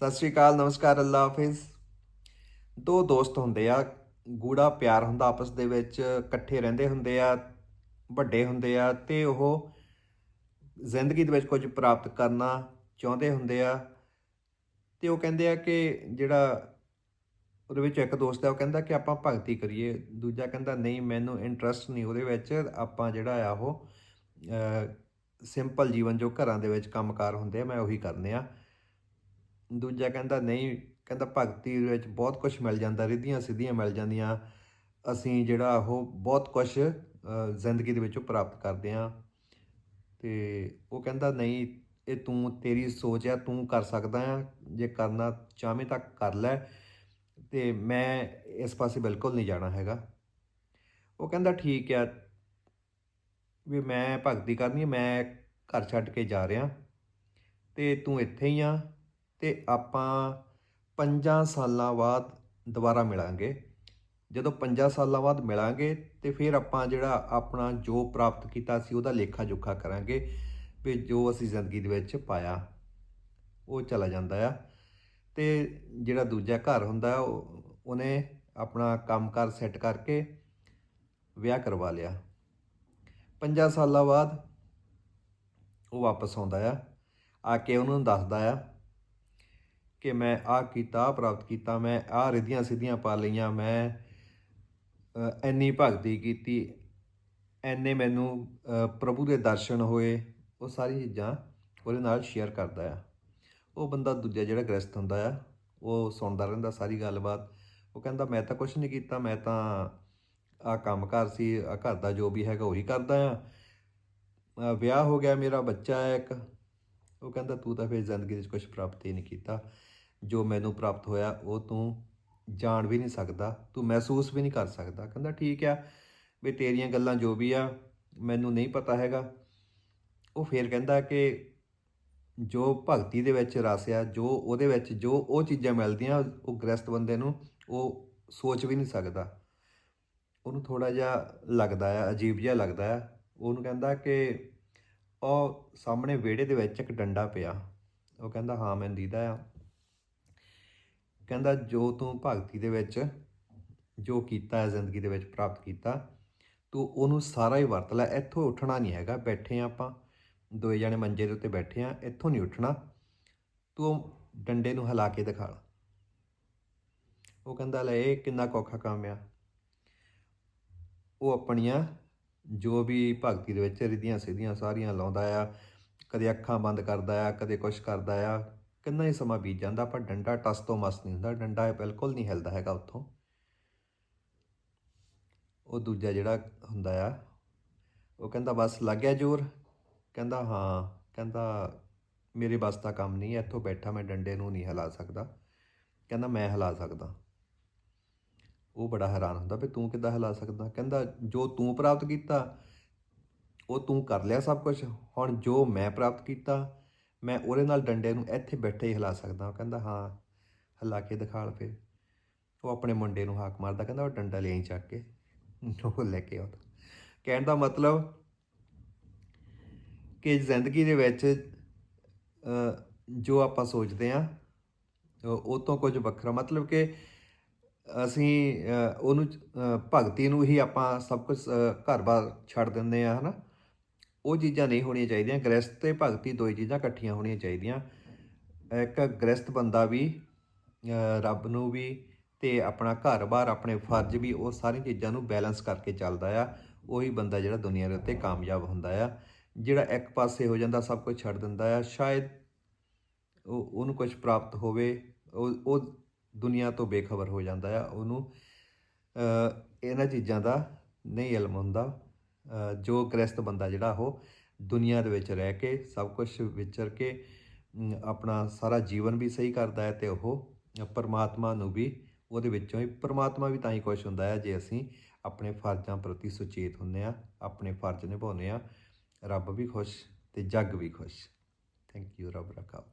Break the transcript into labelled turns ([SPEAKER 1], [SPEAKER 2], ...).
[SPEAKER 1] ਸਤਿ ਸ਼੍ਰੀ ਅਕਾਲ, ਨਮਸਕਾਰ ਅੱਲਾ ਹਾਫਿਜ਼। ਦੋ ਦੋਸਤ ਹੁੰਦੇ ਆ, ਗੂੜਾ ਪਿਆਰ ਹੁੰਦਾ ਆਪਸ ਦੇ ਵਿੱਚ, ਇਕੱਠੇ ਰਹਿੰਦੇ ਹੁੰਦੇ ਆ, ਵੱਡੇ ਹੁੰਦੇ ਆ ਤੇ ਉਹ ਜ਼ਿੰਦਗੀ ਦੇ ਵਿੱਚ ਕੁਝ ਪ੍ਰਾਪਤ ਕਰਨਾ ਚਾਹੁੰਦੇ ਹੁੰਦੇ ਆ। ਤੇ ਉਹ ਕਹਿੰਦੇ ਆ ਕਿ ਜਿਹੜਾ ਉਹਦੇ ਵਿੱਚ ਇੱਕ ਦੋਸਤ ਹੈ ਉਹ ਕਹਿੰਦਾ ਕਿ ਆਪਾਂ ਭਗਤੀ ਕਰੀਏ। ਦੂਜਾ ਕਹਿੰਦਾ, ਨਹੀਂ, ਮੈਨੂੰ ਇੰਟਰਸਟ ਨਹੀਂ ਉਹਦੇ ਵਿੱਚ। ਆਪਾਂ ਜਿਹੜਾ ਆ ਉਹ ਸਿੰਪਲ ਜੀਵਨ ਜੋ ਘਰਾਂ ਦੇ ਵਿੱਚ ਕੰਮਕਾਰ ਹੁੰਦੇ ਆ, ਮੈਂ ਉਹੀ ਕਰਨੇ ਆ। ਦੂਜਾ ਕਹਿੰਦਾ, ਨਹੀਂ, ਕਹਿੰਦਾ, ਭਗਤੀ ਵਿੱਚ ਬਹੁਤ ਕੁਝ ਮਿਲ ਜਾਂਦਾ, ਰਿੱਧੀਆਂ ਸਿੱਧੀਆਂ ਮਿਲ ਜਾਂਦੀਆਂ। ਅਸੀਂ ਜਿਹੜਾ ਉਹ ਬਹੁਤ ਕੁਝ ਜ਼ਿੰਦਗੀ ਦੇ ਵਿੱਚੋਂ ਪ੍ਰਾਪਤ ਕਰਦੇ ਆ ਤੇ ਉਹ ਕਹਿੰਦਾ, ਨਹੀਂ, ਇਹ ਤੂੰ, ਤੇਰੀ ਸੋਚ ਆ, ਤੂੰ ਕਰ ਸਕਦਾ ਆ। ਜੇ ਕਰਨਾ ਚਾਹਵੇਂ ਤਾਂ ਕਰ ਲੈ। ਤੇ ਮੈਂ ਇਸ ਪਾਸੇ ਬਿਲਕੁਲ ਨਹੀਂ ਜਾਣਾ ਹੈਗਾ। ਉਹ ਕਹਿੰਦਾ, ਠੀਕ ਆ। ਵੀ ਮੈਂ ਭਗਤੀ ਕਰਨੀ ਮੈਂ ਘਰ ਛੱਡ ਕੇ ਜਾ ਰਿਹਾ। ਤੇ ਤੂੰ ਇੱਥੇ ਹੀ ਆ। ਤੇ ਆਪਾਂ ਪੰਜਾਂ ਸਾਲਾਂ ਬਾਅਦ ਦੁਬਾਰਾ ਮਿਲਾਂਗੇ। ਜਦੋਂ ਪੰਜਾਂ ਸਾਲਾਂ ਬਾਅਦ ਮਿਲਾਂਗੇ ਤੇ ਫਿਰ ਆਪਾਂ ਜਿਹੜਾ ਆਪਣਾ ਜੋ ਪ੍ਰਾਪਤ ਕੀਤਾ ਸੀ ਉਹਦਾ ਲੇਖਾ ਜੋਖਾ ਕਰਾਂਗੇ ਵੀ ਜੋ ਅਸੀਂ ਜ਼ਿੰਦਗੀ ਦੇ ਵਿੱਚ ਪਾਇਆ, ਉਹ ਚਲਾ ਜਾਂਦਾ ਆ। ਤੇ ਜਿਹੜਾ ਦੂਜਾ ਘਰ ਹੁੰਦਾ ਉਹ ਉਹਨੇ ਆਪਣਾ ਕੰਮਕਾਰ ਸੈੱਟ ਕਰਕੇ ਵਿਆਹ ਕਰਵਾ ਲਿਆ। 5 ਸਾਲਾਂ ਬਾਅਦ ਉਹ ਵਾਪਸ ਆਉਂਦਾ ਆ ਆ ਕੇ ਉਹਨੂੰ ਦੱਸਦਾ ਆ ਕਿ ਮੈਂ ਆ ਕੀਤਾ ਆਹ ਪ੍ਰਾਪਤ ਕੀਤਾ ਮੈਂ ਆ ਰਿਧੀਆਂ ਸਿੱਧੀਆਂ ਪਾ ਲਈਆਂ ਮੈਂ ਅ, ਇੰਨੀ ਭਗਤੀ ਕੀਤੀ ਐਨੇ ਮੈਨੂੰ ਪ੍ਰਭੂ ਦੇ ਦਰਸ਼ਨ ਹੋਏ ਉਹ ਸਾਰੀ ਚੀਜ਼ਾਂ ਉਹਦੇ ਨਾਲ ਸ਼ੇਅਰ ਕਰਦਾ ਆ। ਉਹ ਬੰਦਾ ਦੂਜਾ ਜਿਹੜਾ ਗ੍ਰਸਤ ਹੁੰਦਾ ਆ ਉਹ ਸੁਣਦਾ ਰਹਿੰਦਾ ਸਾਰੀ ਗੱਲਬਾਤ। ਉਹ ਕਹਿੰਦਾ ਮੈਂ ਤਾਂ ਕੁਝ ਨਹੀਂ ਕੀਤਾ ਮੈਂ ਤਾਂ ਆ ਕੰਮਕਾਰ ਸੀ ਆ ਘਰ ਦਾ ਜੋ ਵੀ ਹੈਗਾ ਉਹੀ ਕਰਦਾ ਆ। ਵਿਆਹ ਹੋ ਗਿਆ ਮੇਰਾ ਬੱਚਾ ਹੈ ਇੱਕ। ਉਹ ਕਹਿੰਦਾ ਤੂੰ ਤਾਂ ਫਿਰ ਜ਼ਿੰਦਗੀ ਵਿੱਚ ਕੁਝ ਪ੍ਰਾਪਤ ਹੀ ਨਹੀਂ ਕੀਤਾ। ਜੋ ਮੈਨੂੰ ਪ੍ਰਾਪਤ ਹੋਇਆ, ਉਹ ਤੂੰ ਜਾਣ ਵੀ ਨਹੀਂ ਸਕਦਾ, ਤੂੰ ਮਹਿਸੂਸ ਵੀ ਨਹੀਂ ਕਰ ਸਕਦਾ। ਕਹਿੰਦਾ, ਠੀਕ ਆ, ਵੀ ਤੇਰੀਆਂ ਗੱਲਾਂ ਜੋ ਵੀ ਆ, ਮੈਨੂੰ ਨਹੀਂ ਪਤਾ ਹੈਗਾ। ਉਹ ਫੇਰ ਕਹਿੰਦਾ ਕਿ ਜੋ ਭਗਤੀ ਦੇ ਵਿੱਚ ਰਸ ਆ, ਜੋ ਉਹਦੇ ਵਿੱਚ ਜੋ ਉਹ ਚੀਜ਼ਾਂ ਮਿਲਦੀਆਂ, ਉਹ ਗ੍ਰਸਤ ਬੰਦੇ ਨੂੰ ਉਹ ਸੋਚ ਵੀ ਨਹੀਂ ਸਕਦਾ। ਉਹਨੂੰ ਥੋੜਾ ਜਿਹਾ ਲੱਗਦਾ ਆ, ਅਜੀਬ ਜਿਹਾ ਲੱਗਦਾ ਆ। ਉਹਨੂੰ ਕਹਿੰਦਾ ਕਿ ਉਹ ਸਾਹਮਣੇ ਵਿਹੜੇ ਦੇ ਵਿੱਚ ਇੱਕ ਡੰਡਾ ਪਿਆ। ਉਹ ਕਹਿੰਦਾ, ਹਾਂ ਮੈਨੂੰ ਦੀਦਾ ਆ। ਕਹਿੰਦਾ ਜੋ ਤੂੰ ਭਗਤੀ ਦੇ ਵਿੱਚ, ਜੋ ਕੀਤਾ ਹੈ, ਜ਼ਿੰਦਗੀ ਦੇ ਵਿੱਚ ਪ੍ਰਾਪਤ ਕੀਤਾ, ਤੂੰ ਉਹਨੂੰ ਸਾਰਾ ਹੀ ਵਰਤ ਲੈ। ਇੱਥੋਂ ਉੱਠਣਾ ਨਹੀਂ ਹੈਗਾ। ਬੈਠੇ ਆ ਆਪਾਂ। ਦੋਏ ਜਣੇ ਮੰਜੇ ਦੇ ਉੱਤੇ ਬੈਠੇ ਆ। ਇੱਥੋਂ ਨਹੀਂ ਉੱਠਣਾ। ਤੂੰ ਉਹ ਡੰਡੇ ਨੂੰ ਹਿਲਾ ਕੇ ਦਿਖਾ। ਉਹ ਕਹਿੰਦਾ, ਲੈ ਇਹ ਕਿੰਨਾ ਔਖਾ ਕੰਮ ਆ। ਉਹ ਆਪਣੀਆਂ ਜੋ ਵੀ ਭਗਤੀ ਦੇ ਵਿੱਚ ਰਿਧੀਆਂ ਸਿੱਧੀਆਂ ਸਾਰੀਆਂ ਲਾਉਂਦਾ ਆ। ਕਦੇ ਅੱਖਾਂ ਬੰਦ ਕਰਦਾ ਆ, ਕਦੇ ਕੁਛ ਕਰਦਾ ਆ। ਕਿੰਨਾ ਹੀ ਸਮਾਂ ਬੀਤ ਜਾਂਦਾ, ਪਰ ਡੰਡਾ ਟਸ ਤੋਂ ਮਸ ਨਹੀਂ ਹੁੰਦਾ, ਡੰਡਾ ਬਿਲਕੁਲ ਨਹੀਂ ਹਿਲਦਾ ਹੈਗਾ ਉੱਥੋਂ। ਉਹ ਦੂਜਾ ਜਿਹੜਾ ਹੁੰਦਾ ਆ, ਉਹ ਕਹਿੰਦਾ, ਬਸ ਲੱਗ ਗਿਆ ਜ਼ੋਰ? ਕਹਿੰਦਾ, ਹਾਂ। ਕਹਿੰਦਾ, ਮੇਰੇ ਬਸ ਦਾ ਕੰਮ ਨਹੀਂ ਹੈ, ਇੱਥੋਂ ਬੈਠਾ ਮੈਂ, ਡੰਡੇ ਨੂੰ ਨਹੀਂ ਹਿਲਾ ਸਕਦਾ। ਕਹਿੰਦਾ, ਮੈਂ ਹਿਲਾ ਸਕਦਾ। ਉਹ ਬੜਾ ਹੈਰਾਨ ਹੁੰਦਾ, ਵੀ ਤੂੰ ਕਿੱਦਾਂ ਹਿਲਾ ਸਕਦਾ? ਕਹਿੰਦਾ, ਜੋ ਤੂੰ ਪ੍ਰਾਪਤ ਕੀਤਾ, ਉਹ ਤੂੰ ਕਰ ਲਿਆ ਸਭ ਕੁਝ ਹੁਣ ਜੋ ਮੈਂ ਪ੍ਰਾਪਤ ਕੀਤਾ ਮੈਂ ਉਹਦੇ ਨਾਲ ਡੰਡੇ ਨੂੰ ਇੱਥੇ ਬੈਠੇ ਹੀ ਹਿਲਾ ਸਕਦਾ ਉਹ ਕਹਿੰਦਾ, ਹਾਂ, ਹਿਲਾ ਕੇ ਦਿਖਾ ਲ ਫਿਰ। ਉਹ ਆਪਣੇ ਮੁੰਡੇ ਨੂੰ ਹਾਕ ਮਾਰਦਾ, ਕਹਿੰਦਾ, ਉਹ ਡੰਡਾ ਲੈ ਆਈ ਚੱਕ ਕੇ, ਉਹ ਲੈ ਕੇ ਆਉਂਦਾ ਕਹਿਣ ਦਾ ਮਤਲਬ ਕਿ ਜ਼ਿੰਦਗੀ ਦੇ ਵਿੱਚ ਜੋ ਆਪਾਂ ਸੋਚਦੇ ਆ ਉਹ ਤੋਂ ਕੁਝ ਵੱਖਰਾ। ਮਤਲਬ ਕਿ ਅਸੀਂ ਉਹਨੂੰ ਭਗਤੀ ਨੂੰ ਹੀ ਆਪਾਂ ਸਭ ਕੁਝ ਘਰ-ਬਾਰ ਛੱਡ ਦਿੰਦੇ ਆ, ਹਨਾ? ਉਹ ਚੀਜ਼ਾਂ ਨਹੀਂ ਹੋਣੀਆਂ ਚਾਹੀਦੀਆਂ। ਗ੍ਰਸਤ ਤੇ ਭਗਤੀ ਦੋ ਚੀਜ਼ਾਂ ਇਕੱਠੀਆਂ ਹੋਣੀਆਂ ਚਾਹੀਦੀਆਂ। ਇੱਕ ਗ੍ਰਸਤ ਬੰਦਾ ਵੀ ਰੱਬ ਨੂੰ ਵੀ ਤੇ ਆਪਣਾ ਘਰ-ਬਾਰ, ਆਪਣੇ ਫਰਜ਼ ਵੀ, ਉਹ ਸਾਰੀਆਂ ਚੀਜ਼ਾਂ ਨੂੰ ਬੈਲੈਂਸ ਕਰਕੇ ਚੱਲਦਾ ਆ। ਉਹੀ ਬੰਦਾ ਜਿਹੜਾ ਦੁਨੀਆ ਦੇ ਉੱਤੇ ਕਾਮਯਾਬ ਹੁੰਦਾ ਆ। ਜਿਹੜਾ ਇੱਕ ਪਾਸੇ ਹੋ ਜਾਂਦਾ, ਸਭ ਕੁਝ ਛੱਡ ਦਿੰਦਾ ਆ। ਸ਼ਾਇਦ ਉਹ, ਉਹਨੂੰ ਕੁਝ ਪ੍ਰਾਪਤ ਹੋਵੇ, ਉਹ ਉਹ ਦੁਨੀਆ ਤੋਂ ਬੇਖਬਰ ਹੋ ਜਾਂਦਾ ਆ। ਉਹਨੂੰ ਇਹਨਾਂ ਚੀਜ਼ਾਂ ਦਾ ਨਹੀਂ ਇਲਮ ਹੁੰਦਾ। ਜੋ ਗ੍ਰਸਤ ਬੰਦਾ ਜਿਹੜਾ ਉਹ ਦੁਨੀਆ ਦੇ ਵਿੱਚ ਰਹਿ ਕੇ, ਸਭ ਕੁਝ ਵਿਚਰ ਕੇ ਆਪਣਾ ਸਾਰਾ ਜੀਵਨ ਵੀ ਸਹੀ ਕਰਦਾ ਹੈ ਤੇ ਉਹ ਪਰਮਾਤਮਾ ਨੂੰ ਵੀ, ਉਹਦੇ ਵਿੱਚੋਂ ਹੀ, ਪਰਮਾਤਮਾ ਵੀ ਤਾਂ ਹੀ ਖੁਸ਼ ਹੁੰਦਾ ਹੈ ਜੇ ਅਸੀਂ ਆਪਣੇ ਫਰਜ਼ਾਂ ਪ੍ਰਤੀ ਸੁਚੇਤ ਹੁੰਨੇ ਆ ਆਪਣੇ ਫਰਜ਼ ਨਿਭਾਉਂਦੇ ਆ ਰੱਬ ਵੀ ਖੁਸ਼ ਤੇ ਜੱਗ ਵੀ ਖੁਸ਼। ਥੈਂਕ ਯੂ ਰੱਬ ਰੱਖਾ